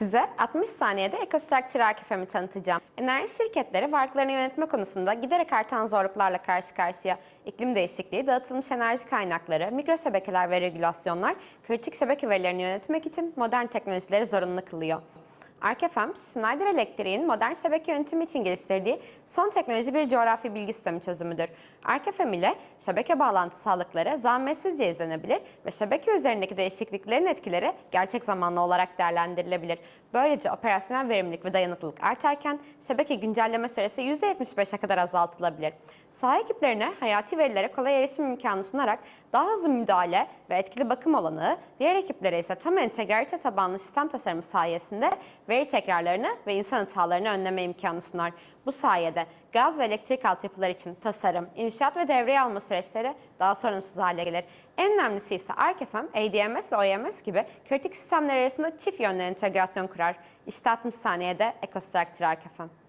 Size 60 saniyede EcoStructure ArcFM'i tanıtacağım. Enerji şirketleri varlıklarını yönetme konusunda giderek artan zorluklarla karşı karşıya. İklim değişikliği, dağıtılmış enerji kaynakları, mikro şebekeler ve regülasyonlar kritik şebeke verilerini yönetmek için modern teknolojileri zorunlu kılıyor. ArcFM, Schneider Electric'in modern şebeke yönetimi için geliştirdiği son teknoloji bir coğrafi bilgi sistemi çözümüdür. ArcFM ile şebeke bağlantı sağlıkları zahmetsizce izlenebilir ve şebeke üzerindeki değişikliklerin etkileri gerçek zamanlı olarak değerlendirilebilir. Böylece operasyonel verimlilik ve dayanıklılık artarken şebeke güncelleme süresi %75'e kadar azaltılabilir. Saha ekiplerine hayati verilere kolay erişim imkanı sunarak daha hızlı müdahale ve etkili bakım olanağı, diğer ekiplere ise tam entegrite tabanlı sistem tasarımı sayesinde veri tekrarlarını ve insan hatalarını önleme imkanı sunar. Bu sayede gaz ve elektrik altyapılar için tasarım, inşaat ve devreye alma süreçleri daha sorunsuz hale gelir. En önemlisi ise ArcFM, ADMS ve OEMS gibi kritik sistemler arasında çift yönlü entegrasyon kurar. İşte 60 saniyede EcoStructure ArcFM.